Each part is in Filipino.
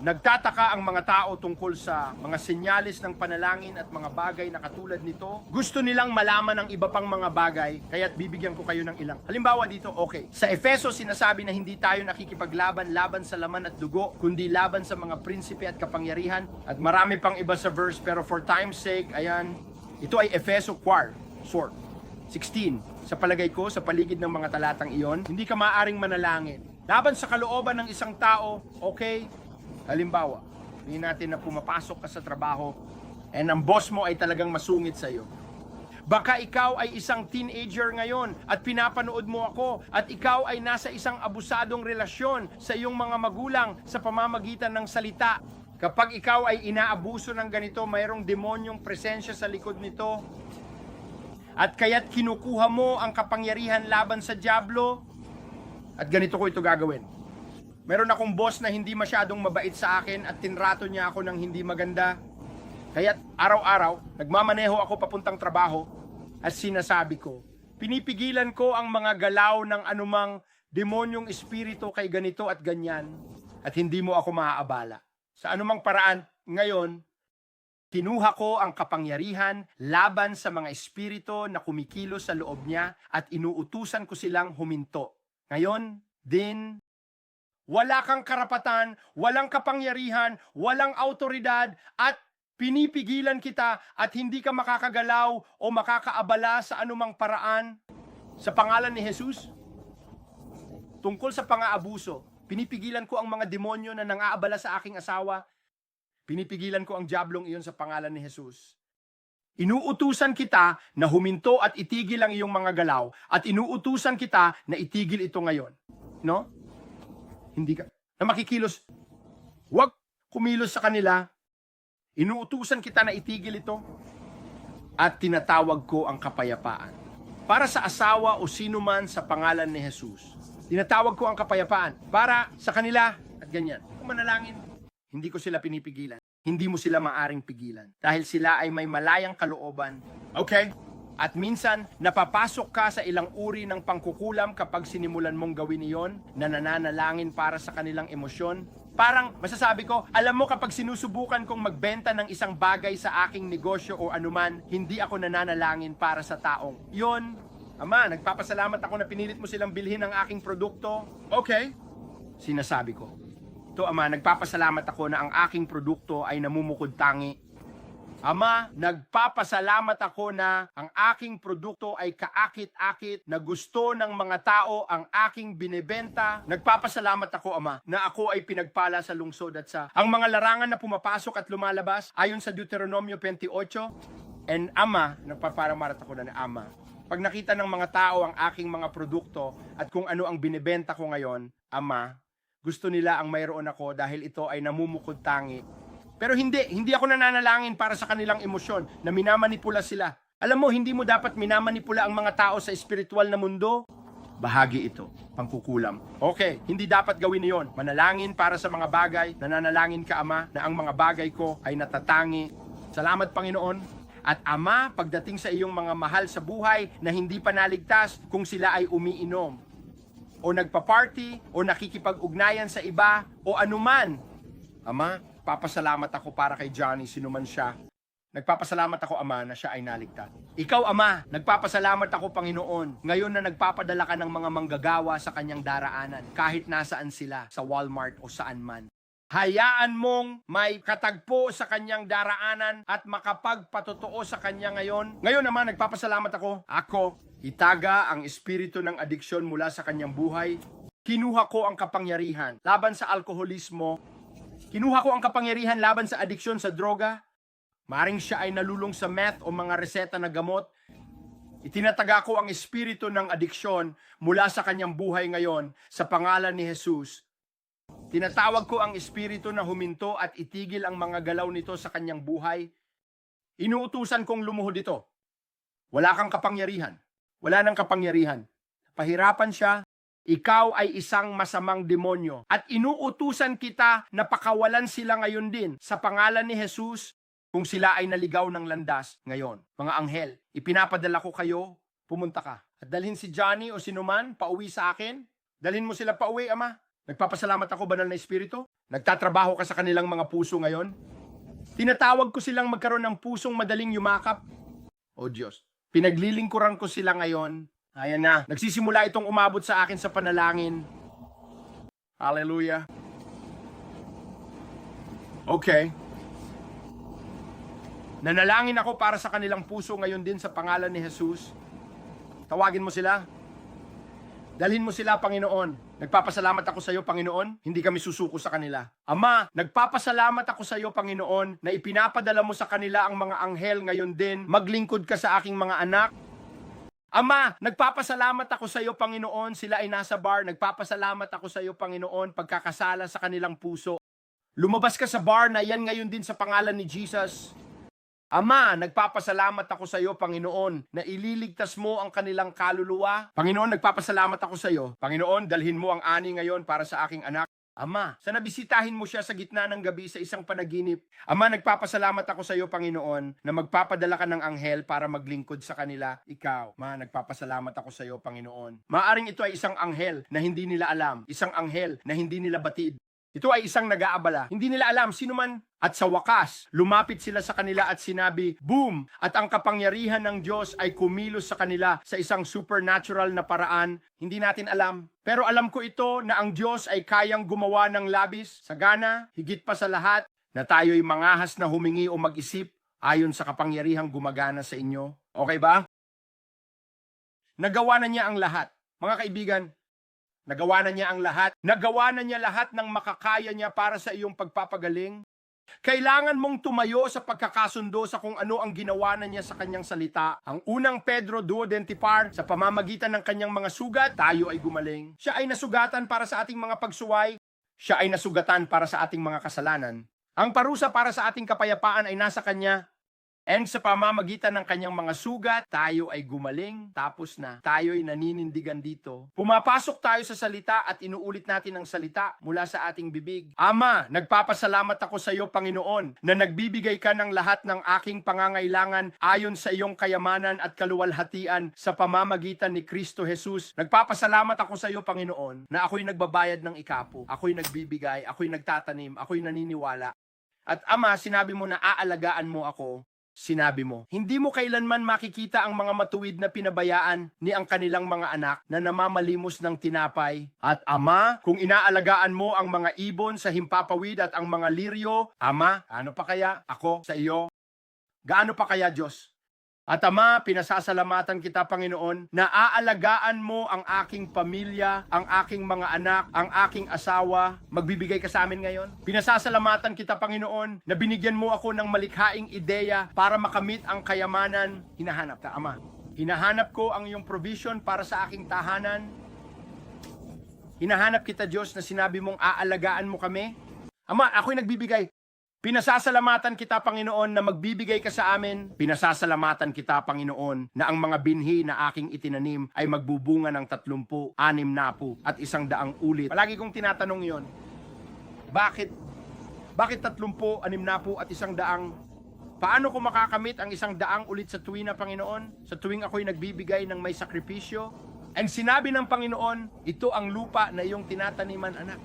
Nagtataka ang mga tao tungkol sa mga senyalis ng panalangin at mga bagay na katulad nito. Gusto nilang malaman ng iba pang mga bagay, kaya't bibigyan ko kayo ng ilang. Halimbawa dito, okay. Sa Efeso, sinasabi na hindi tayo nakikipaglaban laban sa laman at dugo, kundi laban sa mga prinsipe at kapangyarihan. At marami pang iba sa verse, pero for time's sake, ayan, ito ay Efeso 4, sword. 16. Sa palagay ko, sa paligid ng mga talatang iyon, hindi ka maaring manalangin. Laban sa kalooban ng isang tao, okay, halimbawa, hindi natin na pumapasok ka sa trabaho and ang boss mo ay talagang masungit sa iyo. Baka ikaw ay isang teenager ngayon at pinapanood mo ako at ikaw ay nasa isang abusadong relasyon sa iyong mga magulang sa pamamagitan ng salita. Kapag ikaw ay inaabuso ng ganito, mayroong demonyong presensya sa likod nito, at kaya't kinukuha mo ang kapangyarihan laban sa Diablo. At ganito ko ito gagawin. Meron akong boss na hindi masyadong mabait sa akin at tinrato niya ako ng hindi maganda. Kaya't araw-araw, nagmamaneho ako papuntang trabaho at sinasabi ko, pinipigilan ko ang mga galaw ng anumang demonyong espiritu kay ganito at ganyan at hindi mo ako maaabala. Sa anumang paraan, ngayon, Kinuha ko ang kapangyarihan laban sa mga espiritu na kumikilos sa loob niya at inuutusan ko silang huminto. Ngayon, din, wala kang karapatan, walang kapangyarihan, walang autoridad at pinipigilan kita at hindi ka makakagalaw o makakaabala sa anumang paraan sa pangalan ni Jesus. Tungkol sa pang-aabuso, pinipigilan ko ang mga demonyo na nangaabala sa aking asawa Pinipigilan ko ang diablong iyon sa pangalan ni Jesus. Inuutusan kita na huminto at itigil ang iyong mga galaw at inuutusan kita na itigil ito ngayon. No? Hindi ka na makikilos. Huwag kumilos sa kanila. Inuutusan kita na itigil ito at tinatawag ko ang kapayapaan. Para sa asawa o sino man sa pangalan ni Jesus. Tinatawag ko ang kapayapaan para sa kanila at ganyan. Kung manalangin, hindi ko sila pinipigilan. Hindi mo sila maaring pigilan. Dahil sila ay may malayang kalooban. Okay? At minsan, napapasok ka sa ilang uri ng pangkukulam kapag sinimulan mong gawin iyon na nananalangin para sa kanilang emosyon. Parang masasabi ko, alam mo kapag sinusubukan kong magbenta ng isang bagay sa aking negosyo o anuman, hindi ako nananalangin para sa taong. Yon, Ama, nagpapasalamat ako na pinilit mo silang bilhin ang aking produkto. Okay. Sinasabi ko, ito, Ama, nagpapasalamat ako na ang aking produkto ay namumukod tangi. Ama, nagpapasalamat ako na ang aking produkto ay kaakit-akit na gusto ng mga tao ang aking binebenta. Nagpapasalamat ako, Ama, na ako ay pinagpala sa lungsod at sa ang mga larangan na pumapasok at lumalabas ayon sa Deuteronomio 28. And Ama, nagpaparamarat ako na na Ama. Pag nakita ng mga tao ang aking mga produkto at kung ano ang binebenta ko ngayon, Ama, gusto nila ang mayroon ako dahil ito ay namumukod tangi. Pero hindi, hindi ako nananalangin para sa kanilang emosyon na minamanipula sila. Alam mo, hindi mo dapat minamanipula ang mga tao sa espiritual na mundo. Bahagi ito, pangkukulam. Okay, hindi dapat gawin iyon. Manalangin para sa mga bagay, nananalangin ka Ama na ang mga bagay ko ay natatangi. Salamat Panginoon. At Ama, pagdating sa iyong mga mahal sa buhay na hindi pa naligtas kung sila ay umiinom, o nagpa-party o nakikipag-ugnayan sa iba o anuman. Ama, papasalamat ako para kay Johnny, sino man siya. Nagpapasalamat ako, Ama, na siya ay naligtas. Ikaw, Ama, nagpapasalamat ako, Panginoon, ngayon na nagpapadala ka ng mga manggagawa sa kanyang daraanan, kahit nasaan sila, sa Walmart o saan man. Hayaan mong may katagpo sa kanyang daraanan at makapagpatotoo sa kanya ngayon. Ngayon naman, nagpapasalamat ako. Ako, itaga ang espiritu ng adiksyon mula sa kanyang buhay. Kinuha ko ang kapangyarihan laban sa alkoholismo. Kinuha ko ang kapangyarihan laban sa adiksyon sa droga. Maring siya ay nalulong sa meth o mga reseta na gamot. Itinataga ko ang espiritu ng adiksyon mula sa kanyang buhay ngayon sa pangalan ni Jesus. Tinatawag ko ang espiritu na huminto at itigil ang mga galaw nito sa kanyang buhay. Inuutusan kong lumuhod ito. Wala kang kapangyarihan. Wala nang kapangyarihan. Pahirapan siya. Ikaw ay isang masamang demonyo. At inuutusan kita na pakawalan sila ngayon din sa pangalan ni Jesus kung sila ay naligaw ng landas ngayon. Mga anghel, ipinapadala ko kayo, pumunta ka. At dalhin si Johnny o sinuman pauwi sa akin. Dalhin mo sila pauwi, Ama. Nagpapasalamat ako, banal na Espiritu. Nagtatrabaho ka sa kanilang mga puso ngayon. Tinatawag ko silang magkaroon ng pusong madaling yumakap. O Diyos, pinaglilingkuran ko sila ngayon. Ayan na, nagsisimula itong umabot sa akin sa panalangin. Hallelujah. Okay. Nanalangin ako para sa kanilang puso ngayon din sa pangalan ni Jesus. Tawagin mo sila. Dalhin mo sila, Panginoon. Nagpapasalamat ako sa iyo, Panginoon. Hindi kami susuko sa kanila. Ama, nagpapasalamat ako sa iyo, Panginoon, na ipinapadala mo sa kanila ang mga anghel ngayon din. Maglingkod ka sa aking mga anak. Ama, nagpapasalamat ako sa iyo, Panginoon. Sila ay nasa bar. Nagpapasalamat ako sa iyo, Panginoon, pagkakasala sa kanilang puso. Lumabas ka sa bar na yan ngayon din sa pangalan ni Jesus. Ama, nagpapasalamat ako sa iyo, Panginoon, na ililigtas mo ang kanilang kaluluwa. Panginoon, nagpapasalamat ako sa iyo. Panginoon, dalhin mo ang ani ngayon para sa aking anak. Ama, sa nabisitahin mo siya sa gitna ng gabi sa isang panaginip. Ama, nagpapasalamat ako sa iyo, Panginoon, na magpapadala ka ng anghel para maglingkod sa kanila. Ikaw, ma, nagpapasalamat ako sa iyo, Panginoon. Maaring ito ay isang anghel na hindi nila alam. Isang anghel na hindi nila batid. Ito ay isang nag-aabala. Hindi nila alam sino man. At sa wakas, lumapit sila sa kanila at sinabi, Boom! At ang kapangyarihan ng Diyos ay kumilos sa kanila sa isang supernatural na paraan. Hindi natin alam. Pero alam ko ito na ang Diyos ay kayang gumawa ng labis, sagana, higit pa sa lahat, na tayo'y mangahas na humingi o mag-isip ayon sa kapangyarihang gumagana sa inyo. Okay ba? Nagawa na niya ang lahat. Mga kaibigan, Nagawa na niya ang lahat. Nagawa na niya lahat ng makakaya niya para sa iyong pagpapagaling. Kailangan mong tumayo sa pagkakasundo sa kung ano ang ginawa na niya sa kanyang salita. Ang unang Pedro duodentipar, sa pamamagitan ng kanyang mga sugat, tayo ay gumaling. Siya ay nasugatan para sa ating mga pagsuway. Siya ay nasugatan para sa ating mga kasalanan. Ang parusa para sa ating kapayapaan ay nasa kanya. And sa pamamagitan ng kanyang mga sugat, tayo ay gumaling, tapos na. Tayo'y naninindigan dito. Pumapasok tayo sa salita at inuulit natin ang salita mula sa ating bibig. Ama, nagpapasalamat ako sa iyo, Panginoon, na nagbibigay ka ng lahat ng aking pangangailangan ayon sa iyong kayamanan at kaluwalhatian sa pamamagitan ni Kristo Jesus. Nagpapasalamat ako sa iyo, Panginoon, na ako'y nagbabayad ng ikapo. Ako'y nagbibigay, ako'y nagtatanim, ako'y naniniwala. At Ama, sinabi mo na aalagaan mo ako Sinabi mo, hindi mo kailanman makikita ang mga matuwid na pinabayaan ni ang kanilang mga anak na namamalimos ng tinapay. At ama, kung inaalagaan mo ang mga ibon sa himpapawid at ang mga liryo, ama, ano pa kaya ako sa iyo? Gaano pa kaya Diyos? At Ama, pinasasalamatan kita Panginoon na aalagaan mo ang aking pamilya, ang aking mga anak, ang aking asawa. Magbibigay ka sa amin ngayon. Pinasasalamatan kita Panginoon na binigyan mo ako ng malikhaing ideya para makamit ang kayamanan. Hinahanap ka, Ama. Hinahanap ko ang iyong provision para sa aking tahanan. Hinahanap kita Diyos na sinabi mong aalagaan mo kami. Ama, ako'y nagbibigay. Pinasasalamatan kita, Panginoon, na magbibigay ka sa amin. Pinasasalamatan kita, Panginoon, na ang mga binhi na aking itinanim ay magbubunga ng tatlumpu, anim na po, at isang daang ulit. Palagi kong tinatanong yon. Bakit? Bakit tatlumpu, anim na po, at isang daang? Paano ko makakamit ang isang daang ulit sa tuwing na Panginoon? Sa tuwing ako'y nagbibigay ng may sakripisyo? And sinabi ng Panginoon, ito ang lupa na iyong tinataniman, anak.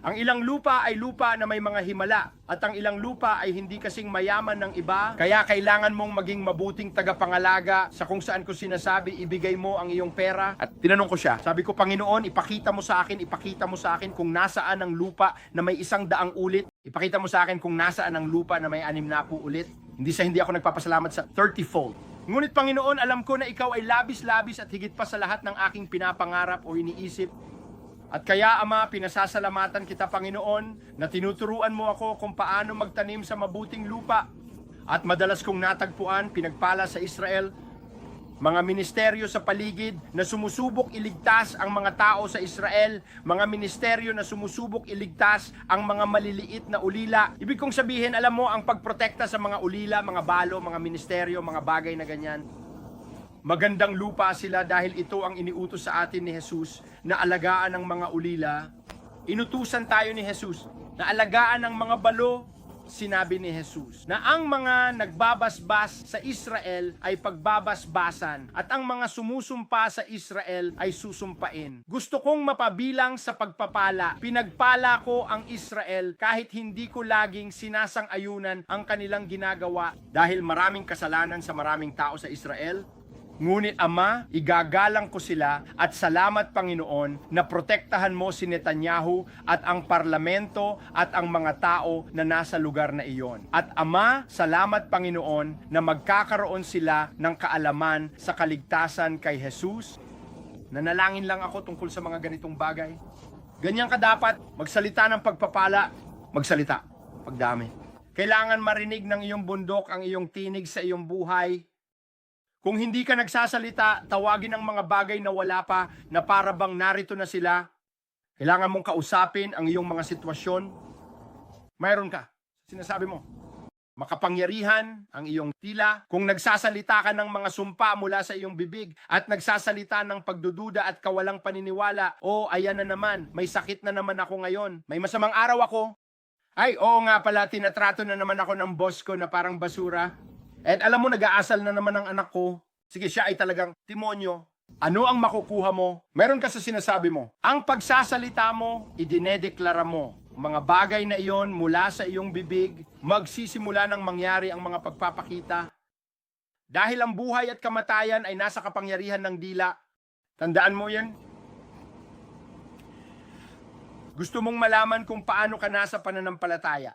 Ang ilang lupa ay lupa na may mga himala at ang ilang lupa ay hindi kasing mayaman ng iba. Kaya kailangan mong maging mabuting tagapangalaga sa kung saan ko sinasabi ibigay mo ang iyong pera. At tinanong ko siya, sabi ko Panginoon, ipakita mo sa akin, ipakita mo sa akin kung nasaan ang lupa na may isang daang ulit. Ipakita mo sa akin kung nasaan ang lupa na may anim na po ulit. Hindi sa hindi ako nagpapasalamat sa 30-fold. Ngunit Panginoon, alam ko na ikaw ay labis-labis at higit pa sa lahat ng aking pinapangarap o iniisip. At kaya Ama, pinasasalamatan kita Panginoon na tinuturuan mo ako kung paano magtanim sa mabuting lupa. At madalas kong natagpuan, pinagpala sa Israel, mga ministeryo sa paligid na sumusubok iligtas ang mga tao sa Israel, mga ministeryo na sumusubok iligtas ang mga maliliit na ulila. Ibig kong sabihin, alam mo, ang pagprotekta sa mga ulila, mga balo, mga ministeryo, mga bagay na ganyan, Magandang lupa sila dahil ito ang iniutos sa atin ni Jesus na alagaan ng mga ulila. Inutusan tayo ni Jesus na alagaan ng mga balo sinabi ni Jesus na ang mga nagbabasbas sa Israel ay pagbabasbasan at ang mga sumusumpa sa Israel ay susumpain. Gusto kong mapabilang sa pagpapala. Pinagpala ko ang Israel kahit hindi ko laging sinasang-ayunan ang kanilang ginagawa dahil maraming kasalanan sa maraming tao sa Israel. Ngunit Ama, igagalang ko sila at salamat Panginoon na protektahan mo si Netanyahu at ang parlamento at ang mga tao na nasa lugar na iyon. At Ama, salamat Panginoon na magkakaroon sila ng kaalaman sa kaligtasan kay Jesus. Nanalangin lang ako tungkol sa mga ganitong bagay. Ganyan ka dapat magsalita ng pagpapala, magsalita, pagdami. Kailangan marinig ng iyong bundok ang iyong tinig sa iyong buhay. Kung hindi ka nagsasalita, tawagin ang mga bagay na wala pa na para bang narito na sila. Kailangan mong kausapin ang iyong mga sitwasyon. Mayroon ka. Sinasabi mo. Makapangyarihan ang iyong tila. Kung nagsasalita ka ng mga sumpa mula sa iyong bibig at nagsasalita ng pagdududa at kawalang paniniwala, o ayan na naman, may sakit na naman ako ngayon. May masamang araw ako. Ay, oo nga pala, tinatrato na naman ako ng boss ko na parang basura. At alam mo, nag-aasal na naman ang anak ko. Sige, siya ay talagang timonyo. Ano ang makukuha mo? Meron ka sa sinasabi mo. Ang pagsasalita mo, idinedeklara mo. Mga bagay na iyon mula sa iyong bibig, magsisimula ng mangyari ang mga pagpapakita. Dahil ang buhay at kamatayan ay nasa kapangyarihan ng dila. Tandaan mo yan? Gusto mong malaman kung paano ka nasa pananampalataya.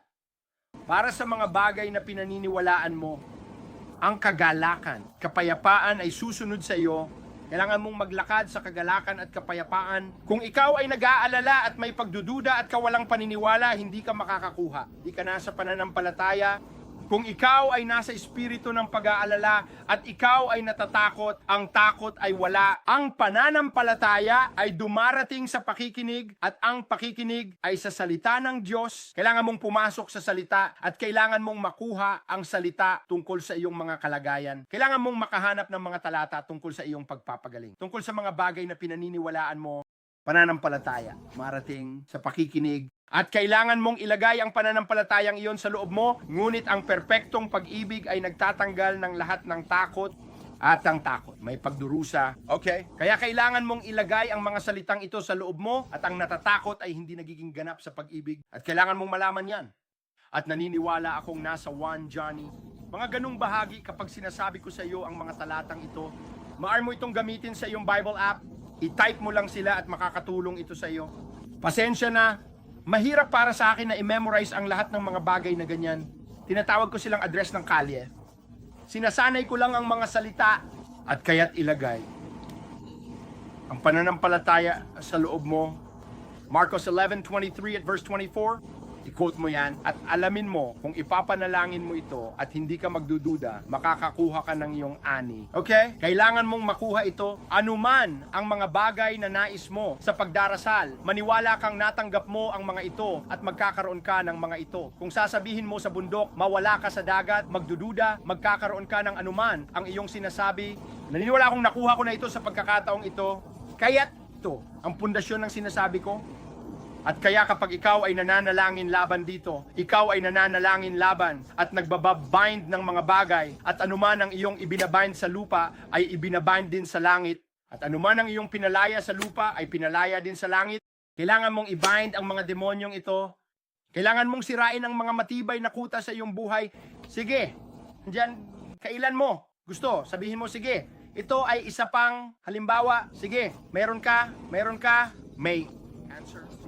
Para sa mga bagay na pinaniniwalaan mo, ang kagalakan, kapayapaan ay susunod sa iyo. Kailangan mong maglakad sa kagalakan at kapayapaan. Kung ikaw ay nag-aalala at may pagdududa at kawalang paniniwala, hindi ka makakakuha. Hindi ka nasa pananampalataya. Kung ikaw ay nasa espiritu ng pag-aalala at ikaw ay natatakot, ang takot ay wala. Ang pananampalataya ay dumarating sa pakikinig at ang pakikinig ay sa salita ng Diyos. Kailangan mong pumasok sa salita at kailangan mong makuha ang salita tungkol sa iyong mga kalagayan. Kailangan mong makahanap ng mga talata tungkol sa iyong pagpapagaling. Tungkol sa mga bagay na pinaniniwalaan mo, pananampalataya, marating sa pakikinig at kailangan mong ilagay ang pananampalatayang iyon sa loob mo, ngunit ang perpektong pag-ibig ay nagtatanggal ng lahat ng takot at ang takot. May pagdurusa. Okay? Kaya kailangan mong ilagay ang mga salitang ito sa loob mo at ang natatakot ay hindi nagiging ganap sa pag-ibig. At kailangan mong malaman yan. At naniniwala akong nasa one Johnny. Mga ganung bahagi kapag sinasabi ko sa iyo ang mga talatang ito, maar mo itong gamitin sa iyong Bible app, i-type mo lang sila at makakatulong ito sa iyo. Pasensya na, mahirap para sa akin na i-memorize ang lahat ng mga bagay na ganyan. Tinatawag ko silang address ng kalye. Sinasanay ko lang ang mga salita at kaya't ilagay. Ang pananampalataya sa loob mo. Marcos 11:23 at verse 24. I-quote mo yan at alamin mo kung ipapanalangin mo ito at hindi ka magdududa, makakakuha ka ng iyong ani. Okay? Kailangan mong makuha ito anuman ang mga bagay na nais mo sa pagdarasal. Maniwala kang natanggap mo ang mga ito at magkakaroon ka ng mga ito. Kung sasabihin mo sa bundok, mawala ka sa dagat, magdududa, magkakaroon ka ng anuman ang iyong sinasabi. Naniniwala akong nakuha ko na ito sa pagkakataong ito. Kaya't ito, ang pundasyon ng sinasabi ko, at kaya kapag ikaw ay nananalangin laban dito, ikaw ay nananalangin laban at nagbababind ng mga bagay at anuman ang iyong ibinabind sa lupa ay ibinabind din sa langit at anuman ang iyong pinalaya sa lupa ay pinalaya din sa langit. Kailangan mong i-bind ang mga demonyong ito. Kailangan mong sirain ang mga matibay na kuta sa iyong buhay. Sige, diyan, kailan mo? Gusto, sabihin mo, sige, ito ay isa pang halimbawa. Sige, meron ka, meron ka, may Lolo.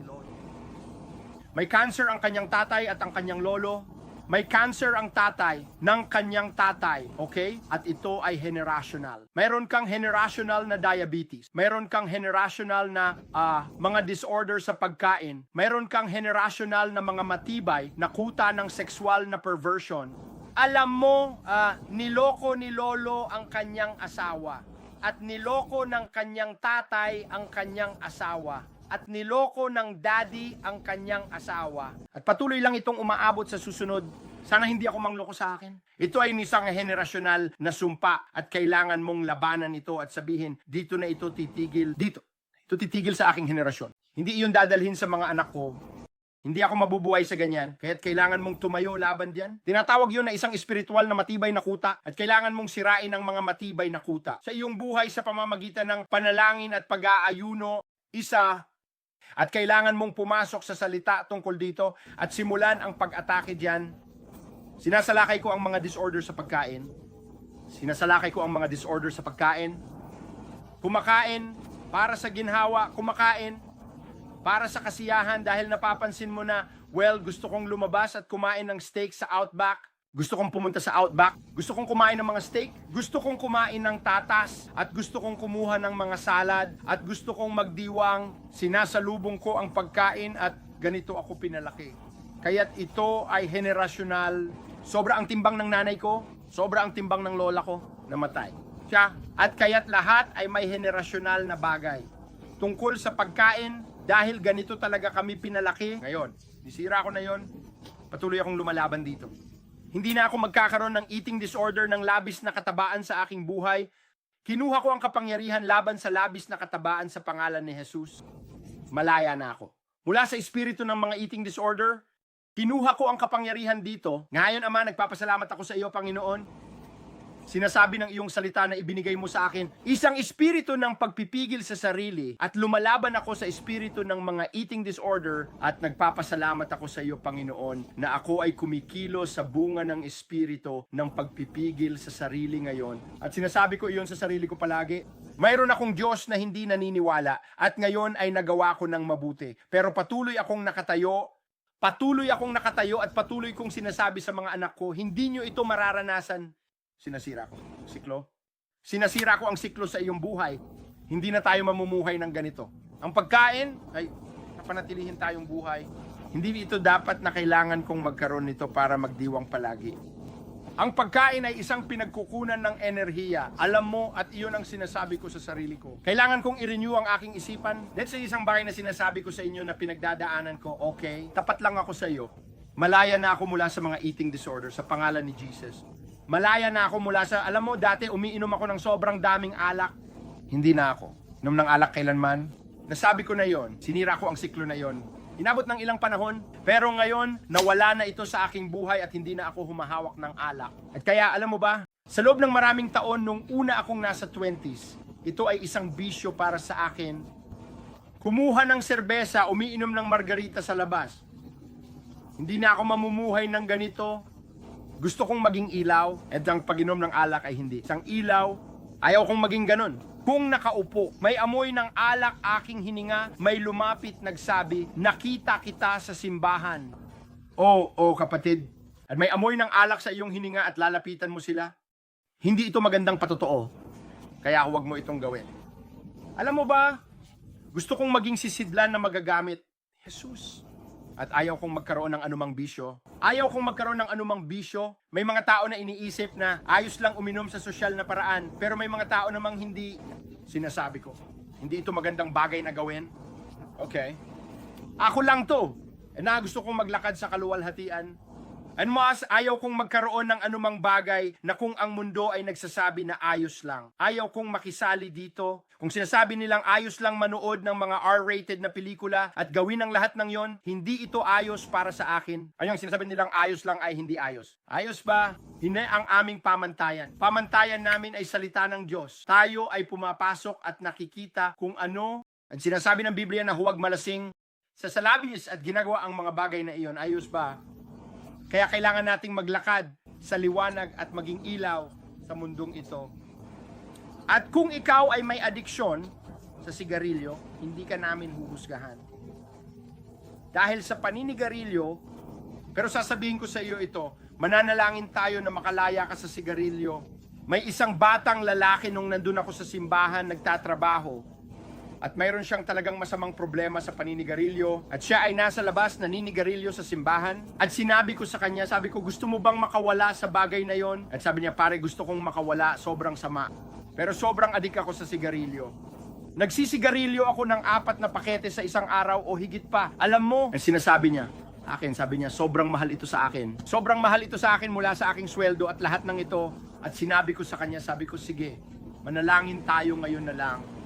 May cancer ang kanyang tatay at ang kanyang lolo. May cancer ang tatay ng kanyang tatay, okay? At ito ay generational. Mayroon kang generational na diabetes. Mayroon kang generational na ah, mga disorder sa pagkain. Mayroon kang generational na mga matibay na kuta ng sexual na perversion. Alam mo, ah, niloko ni lolo ang kanyang asawa at niloko ng kanyang tatay ang kanyang asawa at niloko ng daddy ang kanyang asawa. At patuloy lang itong umaabot sa susunod. Sana hindi ako mangloko sa akin. Ito ay isang generasyonal na sumpa at kailangan mong labanan ito at sabihin, dito na ito titigil, dito. Ito titigil sa aking henerasyon. Hindi iyon dadalhin sa mga anak ko. Hindi ako mabubuhay sa ganyan. Kaya't kailangan mong tumayo laban diyan. Tinatawag yun na isang espiritual na matibay na kuta at kailangan mong sirain ang mga matibay na kuta. Sa iyong buhay sa pamamagitan ng panalangin at pag-aayuno, isa, at kailangan mong pumasok sa salita tungkol dito at simulan ang pag-atake diyan. Sinasalakay ko ang mga disorder sa pagkain. Sinasalakay ko ang mga disorder sa pagkain. Kumakain para sa ginhawa, kumakain para sa kasiyahan dahil napapansin mo na, well, gusto kong lumabas at kumain ng steak sa Outback. Gusto kong pumunta sa Outback. Gusto kong kumain ng mga steak. Gusto kong kumain ng tatas. At gusto kong kumuha ng mga salad. At gusto kong magdiwang. Sinasalubong ko ang pagkain at ganito ako pinalaki. Kaya't ito ay generasyonal. Sobra ang timbang ng nanay ko. Sobra ang timbang ng lola ko. Namatay. Siya. At kaya't lahat ay may generasyonal na bagay. Tungkol sa pagkain, dahil ganito talaga kami pinalaki. Ngayon, nisira ko na yon. Patuloy akong lumalaban dito. Hindi na ako magkakaroon ng eating disorder ng labis na katabaan sa aking buhay. Kinuha ko ang kapangyarihan laban sa labis na katabaan sa pangalan ni Jesus. Malaya na ako. Mula sa espiritu ng mga eating disorder, kinuha ko ang kapangyarihan dito. Ngayon, Ama, nagpapasalamat ako sa iyo, Panginoon. Sinasabi ng iyong salita na ibinigay mo sa akin, isang espiritu ng pagpipigil sa sarili at lumalaban ako sa espiritu ng mga eating disorder at nagpapasalamat ako sa iyo, Panginoon, na ako ay kumikilo sa bunga ng espiritu ng pagpipigil sa sarili ngayon. At sinasabi ko iyon sa sarili ko palagi, mayroon akong Diyos na hindi naniniwala at ngayon ay nagawa ko ng mabuti. Pero patuloy akong nakatayo Patuloy akong nakatayo at patuloy kong sinasabi sa mga anak ko, hindi nyo ito mararanasan sinasira ko. Siklo. Sinasira ko ang siklo sa iyong buhay. Hindi na tayo mamumuhay ng ganito. Ang pagkain ay napanatilihin tayong buhay. Hindi ito dapat na kailangan kong magkaroon nito para magdiwang palagi. Ang pagkain ay isang pinagkukunan ng enerhiya. Alam mo at iyon ang sinasabi ko sa sarili ko. Kailangan kong i-renew ang aking isipan. Let's say isang bagay na sinasabi ko sa inyo na pinagdadaanan ko, okay, tapat lang ako sa iyo. Malaya na ako mula sa mga eating disorder sa pangalan ni Jesus. Malaya na ako mula sa, alam mo, dati umiinom ako ng sobrang daming alak. Hindi na ako. Inom ng alak kailanman. Nasabi ko na yon, sinira ko ang siklo na yon. Inabot ng ilang panahon, pero ngayon, nawala na ito sa aking buhay at hindi na ako humahawak ng alak. At kaya, alam mo ba, sa loob ng maraming taon, nung una akong nasa 20s, ito ay isang bisyo para sa akin. Kumuha ng serbesa, umiinom ng margarita sa labas. Hindi na ako mamumuhay ng ganito, gusto kong maging ilaw, at ang pag-inom ng alak ay hindi. Isang ilaw, ayaw kong maging ganun. Kung nakaupo, may amoy ng alak aking hininga, may lumapit nagsabi, nakita kita sa simbahan. Oo, oh, kapatid. At may amoy ng alak sa iyong hininga at lalapitan mo sila. Hindi ito magandang patotoo. Kaya huwag mo itong gawin. Alam mo ba, gusto kong maging sisidlan na magagamit. Jesus at ayaw kong magkaroon ng anumang bisyo. Ayaw kong magkaroon ng anumang bisyo. May mga tao na iniisip na ayos lang uminom sa sosyal na paraan, pero may mga tao namang hindi sinasabi ko. Hindi ito magandang bagay na gawin. Okay. Ako lang to. Eh, na gusto kong maglakad sa kaluwalhatian. And mas, ayaw kong magkaroon ng anumang bagay na kung ang mundo ay nagsasabi na ayos lang. Ayaw kong makisali dito. Kung sinasabi nilang ayos lang manood ng mga R-rated na pelikula at gawin ang lahat ng yon, hindi ito ayos para sa akin. Ayun, sinasabi nilang ayos lang ay hindi ayos. Ayos ba? Hindi ang aming pamantayan. Pamantayan namin ay salita ng Diyos. Tayo ay pumapasok at nakikita kung ano ang sinasabi ng Biblia na huwag malasing sa salabis at ginagawa ang mga bagay na iyon. Ayos ba? Kaya kailangan nating maglakad sa liwanag at maging ilaw sa mundong ito. At kung ikaw ay may adiksyon sa sigarilyo, hindi ka namin huhusgahan. Dahil sa paninigarilyo, pero sasabihin ko sa iyo ito, mananalangin tayo na makalaya ka sa sigarilyo. May isang batang lalaki nung nandun ako sa simbahan nagtatrabaho at mayroon siyang talagang masamang problema sa paninigarilyo at siya ay nasa labas naninigarilyo sa simbahan at sinabi ko sa kanya, sabi ko gusto mo bang makawala sa bagay na yon? At sabi niya pare gusto kong makawala, sobrang sama. Pero sobrang adik ako sa sigarilyo. Nagsisigarilyo ako ng apat na pakete sa isang araw o higit pa. Alam mo, ang sinasabi niya, akin, sabi niya, sobrang mahal ito sa akin. Sobrang mahal ito sa akin mula sa aking sweldo at lahat ng ito. At sinabi ko sa kanya, sabi ko, sige, manalangin tayo ngayon na lang.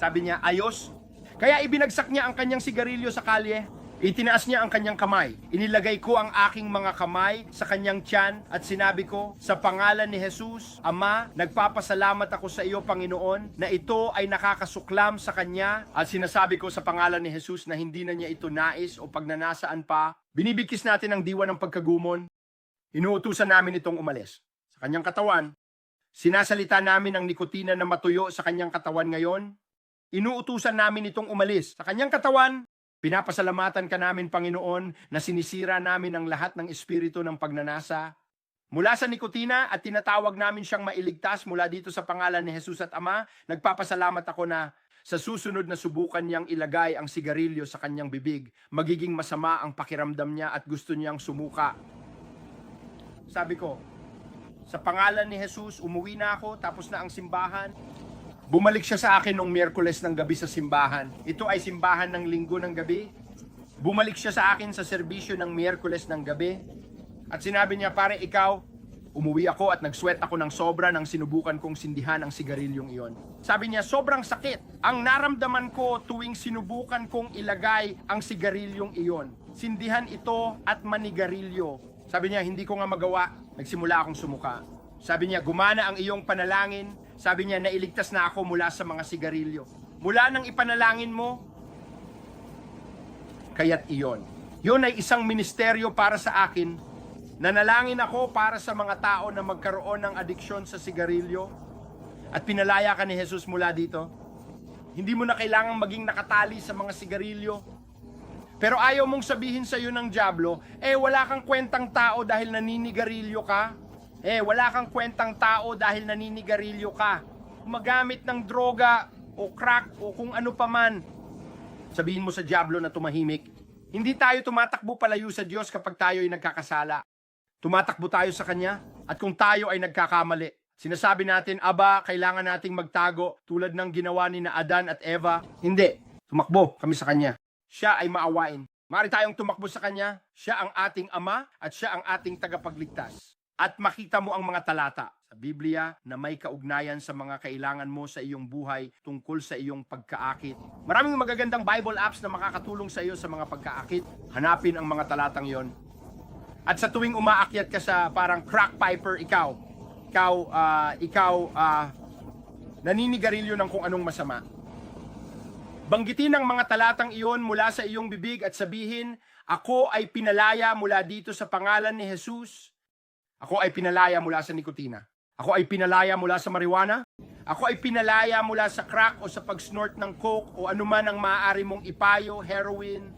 Sabi niya, ayos. Kaya ibinagsak niya ang kanyang sigarilyo sa kalye. Itinaas niya ang kanyang kamay. Inilagay ko ang aking mga kamay sa kanyang tiyan at sinabi ko, sa pangalan ni Jesus, Ama, nagpapasalamat ako sa iyo, Panginoon, na ito ay nakakasuklam sa kanya. At sinasabi ko sa pangalan ni Jesus na hindi na niya ito nais o pagnanasaan pa. Binibigkis natin ang diwa ng pagkagumon. Inuutusan namin itong umalis. Sa kanyang katawan, sinasalita namin ang nikotina na matuyo sa kanyang katawan ngayon. Inuutusan namin itong umalis. Sa kanyang katawan, Pinapasalamatan ka namin, Panginoon, na sinisira namin ang lahat ng espiritu ng pagnanasa. Mula sa nikotina at tinatawag namin siyang mailigtas mula dito sa pangalan ni Jesus at Ama, nagpapasalamat ako na sa susunod na subukan niyang ilagay ang sigarilyo sa kanyang bibig, magiging masama ang pakiramdam niya at gusto niyang sumuka. Sabi ko, sa pangalan ni Jesus, umuwi na ako, tapos na ang simbahan. Bumalik siya sa akin noong Miyerkules ng gabi sa simbahan. Ito ay simbahan ng linggo ng gabi. Bumalik siya sa akin sa serbisyo ng Miyerkules ng gabi. At sinabi niya, pare, ikaw, umuwi ako at nagsweat ako ng sobra nang sinubukan kong sindihan ang sigarilyong iyon. Sabi niya, sobrang sakit. Ang naramdaman ko tuwing sinubukan kong ilagay ang sigarilyong iyon. Sindihan ito at manigarilyo. Sabi niya, hindi ko nga magawa. Nagsimula akong sumuka. Sabi niya, gumana ang iyong panalangin. Sabi niya, nailigtas na ako mula sa mga sigarilyo. Mula nang ipanalangin mo, kaya't iyon. Yun ay isang ministeryo para sa akin. Nanalangin ako para sa mga tao na magkaroon ng adiksyon sa sigarilyo at pinalaya ka ni Jesus mula dito. Hindi mo na kailangang maging nakatali sa mga sigarilyo. Pero ayaw mong sabihin sa iyo ng Diablo, eh wala kang kwentang tao dahil naninigarilyo ka. Eh wala kang kwentang tao dahil naninigarilyo ka. Magamit ng droga o crack o kung ano pa man. Sabihin mo sa Diablo na tumahimik. Hindi tayo tumatakbo palayo sa Diyos kapag tayo ay nagkakasala. Tumatakbo tayo sa Kanya at kung tayo ay nagkakamali. Sinasabi natin, Aba, kailangan nating magtago tulad ng ginawa ni na Adan at Eva. Hindi. Tumakbo kami sa Kanya. Siya ay maawain. Mari tayong tumakbo sa Kanya. Siya ang ating Ama at siya ang ating tagapagligtas. At makita mo ang mga talata sa Biblia na may kaugnayan sa mga kailangan mo sa iyong buhay tungkol sa iyong pagkaakit. Maraming magagandang Bible apps na makakatulong sa iyo sa mga pagkaakit. Hanapin ang mga talatang yon. At sa tuwing umaakyat ka sa parang crack piper, ikaw, ikaw, ah, ikaw, ah, naninigarilyo ng kung anong masama. Banggitin ang mga talatang iyon mula sa iyong bibig at sabihin, Ako ay pinalaya mula dito sa pangalan ni Jesus. Ako ay pinalaya mula sa nikotina. Ako ay pinalaya mula sa marijuana. Ako ay pinalaya mula sa crack o sa pag-snort ng coke o anuman ang maaari mong ipayo, heroin,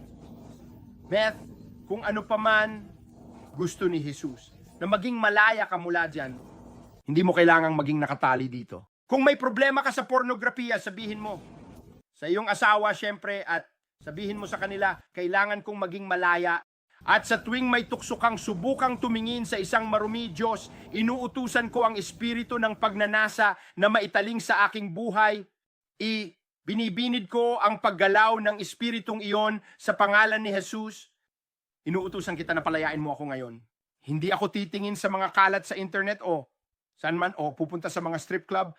meth, kung ano pa man gusto ni Jesus. Na maging malaya ka mula dyan, hindi mo kailangang maging nakatali dito. Kung may problema ka sa pornografiya, sabihin mo. Sa iyong asawa, syempre, at sabihin mo sa kanila, kailangan kong maging malaya. At sa tuwing may tukso kang subukang tumingin sa isang marumi Diyos, inuutusan ko ang espiritu ng pagnanasa na maitaling sa aking buhay. I binibinid ko ang paggalaw ng espiritong iyon sa pangalan ni Jesus. Inuutusan kita na palayain mo ako ngayon. Hindi ako titingin sa mga kalat sa internet o saan man o pupunta sa mga strip club.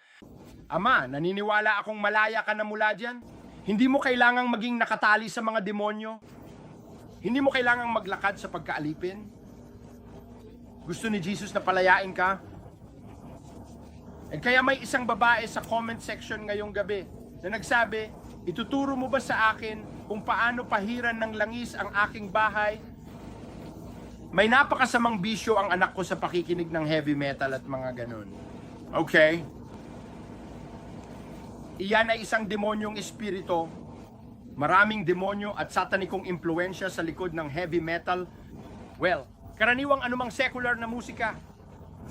Ama, naniniwala akong malaya ka na mula dyan. Hindi mo kailangang maging nakatali sa mga demonyo. Hindi mo kailangang maglakad sa pagkaalipin. Gusto ni Jesus na palayain ka. At kaya may isang babae sa comment section ngayong gabi na nagsabi, ituturo mo ba sa akin kung paano pahiran ng langis ang aking bahay? May napakasamang bisyo ang anak ko sa pakikinig ng heavy metal at mga ganun. Okay? Iyan ay isang demonyong espiritu maraming demonyo at satanikong impluensya sa likod ng heavy metal. Well, karaniwang anumang secular na musika.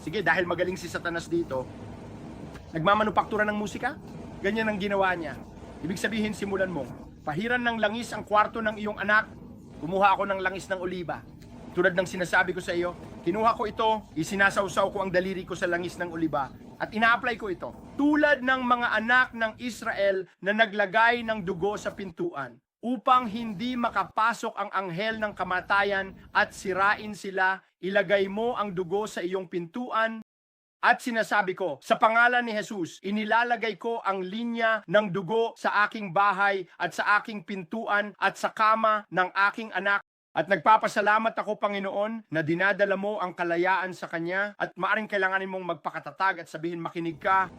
Sige, dahil magaling si Satanas dito, nagmamanupaktura ng musika, ganyan ang ginawa niya. Ibig sabihin, simulan mo, pahiran ng langis ang kwarto ng iyong anak, kumuha ako ng langis ng oliba. Tulad ng sinasabi ko sa iyo, kinuha ko ito, isinasawsaw ko ang daliri ko sa langis ng oliba, at ina-apply ko ito. Tulad ng mga anak ng Israel na naglagay ng dugo sa pintuan upang hindi makapasok ang anghel ng kamatayan at sirain sila, ilagay mo ang dugo sa iyong pintuan At sinasabi ko, sa pangalan ni Jesus, inilalagay ko ang linya ng dugo sa aking bahay at sa aking pintuan at sa kama ng aking anak. At nagpapasalamat ako, Panginoon, na dinadala mo ang kalayaan sa Kanya at maaring kailanganin mong magpakatatag at sabihin makinig ka.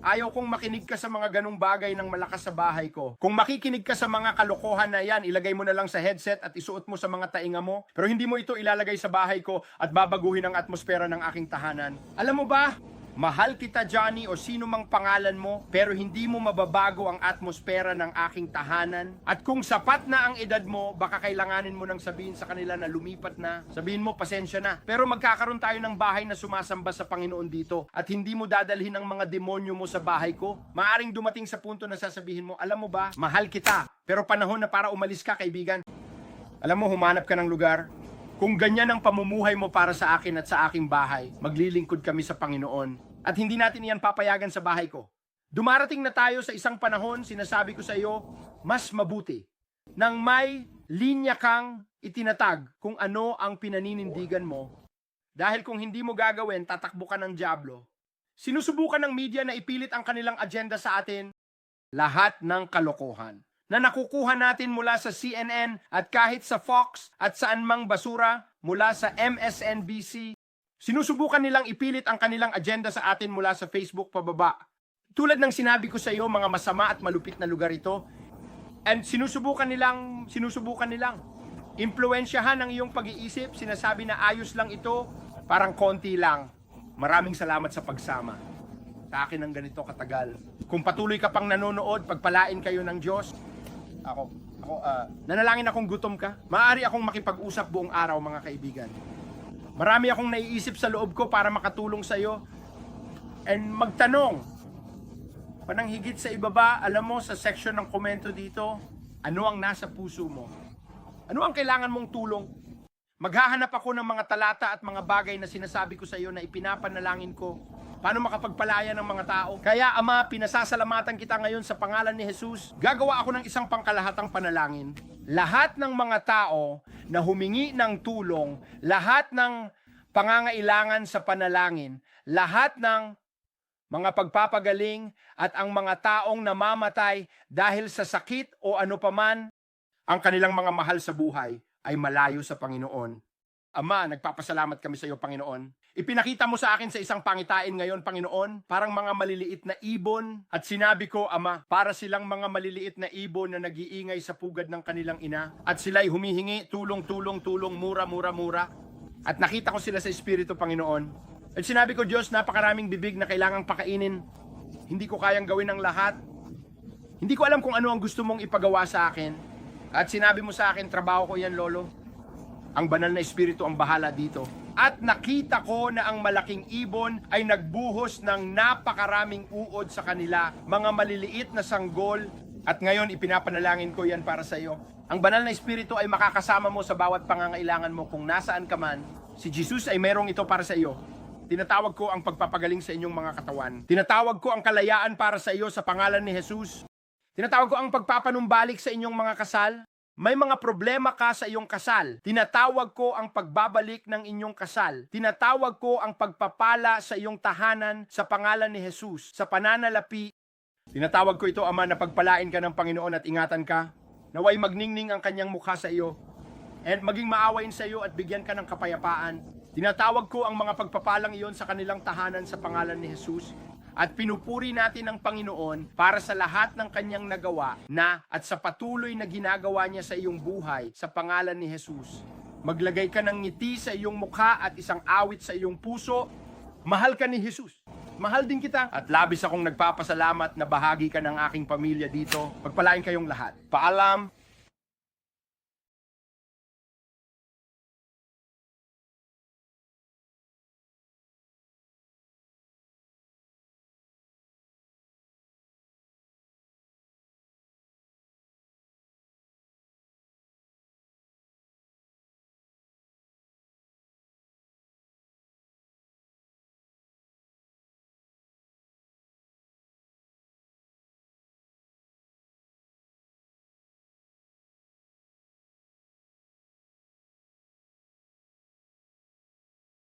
Ayaw kong makinig ka sa mga ganong bagay ng malakas sa bahay ko. Kung makikinig ka sa mga kalokohan na yan, ilagay mo na lang sa headset at isuot mo sa mga tainga mo. Pero hindi mo ito ilalagay sa bahay ko at babaguhin ang atmosfera ng aking tahanan. Alam mo ba, mahal kita Johnny o sino mang pangalan mo, pero hindi mo mababago ang atmosfera ng aking tahanan. At kung sapat na ang edad mo, baka kailanganin mo nang sabihin sa kanila na lumipat na. Sabihin mo, pasensya na. Pero magkakaroon tayo ng bahay na sumasamba sa Panginoon dito at hindi mo dadalhin ang mga demonyo mo sa bahay ko. Maaring dumating sa punto na sasabihin mo, alam mo ba, mahal kita, pero panahon na para umalis ka, kaibigan. Alam mo, humanap ka ng lugar. Kung ganyan ang pamumuhay mo para sa akin at sa aking bahay, maglilingkod kami sa Panginoon. At hindi natin iyan papayagan sa bahay ko. Dumarating na tayo sa isang panahon, sinasabi ko sa iyo, mas mabuti nang may linya kang itinatag kung ano ang pinaninindigan mo. Dahil kung hindi mo gagawin, tatakbo ka ng Diablo. Sinusubukan ng media na ipilit ang kanilang agenda sa atin, lahat ng kalokohan na nakukuha natin mula sa CNN at kahit sa Fox at saan mang basura mula sa MSNBC. Sinusubukan nilang ipilit ang kanilang agenda sa atin mula sa Facebook pababa. Tulad ng sinabi ko sa iyo, mga masama at malupit na lugar ito. And sinusubukan nilang, sinusubukan nilang impluensyahan ang iyong pag-iisip. Sinasabi na ayos lang ito, parang konti lang. Maraming salamat sa pagsama sa akin ng ganito katagal. Kung patuloy ka pang nanonood, pagpalain kayo ng Diyos. Ako, ako, ah, nanalangin akong gutom ka. Maaari akong makipag-usap buong araw, mga kaibigan. Marami akong naiisip sa loob ko para makatulong sa iyo. And magtanong, panang higit sa ibaba, alam mo, sa section ng komento dito, ano ang nasa puso mo? Ano ang kailangan mong tulong? Maghahanap ako ng mga talata at mga bagay na sinasabi ko sa iyo na ipinapanalangin ko Paano makapagpalaya ng mga tao? Kaya Ama, pinasasalamatan kita ngayon sa pangalan ni Jesus. Gagawa ako ng isang pangkalahatang panalangin. Lahat ng mga tao na humingi ng tulong, lahat ng pangangailangan sa panalangin, lahat ng mga pagpapagaling at ang mga taong namamatay dahil sa sakit o ano paman, ang kanilang mga mahal sa buhay ay malayo sa Panginoon. Ama, nagpapasalamat kami sa iyo, Panginoon. Ipinakita mo sa akin sa isang pangitain ngayon, Panginoon, parang mga maliliit na ibon. At sinabi ko, Ama, para silang mga maliliit na ibon na nag-iingay sa pugad ng kanilang ina. At sila'y humihingi, tulong, tulong, tulong, mura, mura, mura. At nakita ko sila sa Espiritu, Panginoon. At sinabi ko, Diyos, napakaraming bibig na kailangang pakainin. Hindi ko kayang gawin ang lahat. Hindi ko alam kung ano ang gusto mong ipagawa sa akin. At sinabi mo sa akin, trabaho ko yan, Lolo. Ang banal na espiritu ang bahala dito. At nakita ko na ang malaking ibon ay nagbuhos ng napakaraming uod sa kanila, mga maliliit na sanggol. At ngayon ipinapanalangin ko yan para sa iyo. Ang banal na espiritu ay makakasama mo sa bawat pangangailangan mo kung nasaan ka man. Si Jesus ay merong ito para sa iyo. Tinatawag ko ang pagpapagaling sa inyong mga katawan. Tinatawag ko ang kalayaan para sa iyo sa pangalan ni Jesus. Tinatawag ko ang pagpapanumbalik sa inyong mga kasal. May mga problema ka sa iyong kasal. Tinatawag ko ang pagbabalik ng inyong kasal. Tinatawag ko ang pagpapala sa iyong tahanan sa pangalan ni Jesus, sa pananalapi. Tinatawag ko ito, Ama, na pagpalain ka ng Panginoon at ingatan ka. Naway magningning ang kanyang mukha sa iyo. And maging maawain sa iyo at bigyan ka ng kapayapaan. Tinatawag ko ang mga pagpapalang iyon sa kanilang tahanan sa pangalan ni Jesus at pinupuri natin ang Panginoon para sa lahat ng kanyang nagawa na at sa patuloy na ginagawa niya sa iyong buhay sa pangalan ni Jesus. Maglagay ka ng ngiti sa iyong mukha at isang awit sa iyong puso. Mahal ka ni Jesus. Mahal din kita. At labis akong nagpapasalamat na bahagi ka ng aking pamilya dito. Pagpalain kayong lahat. Paalam,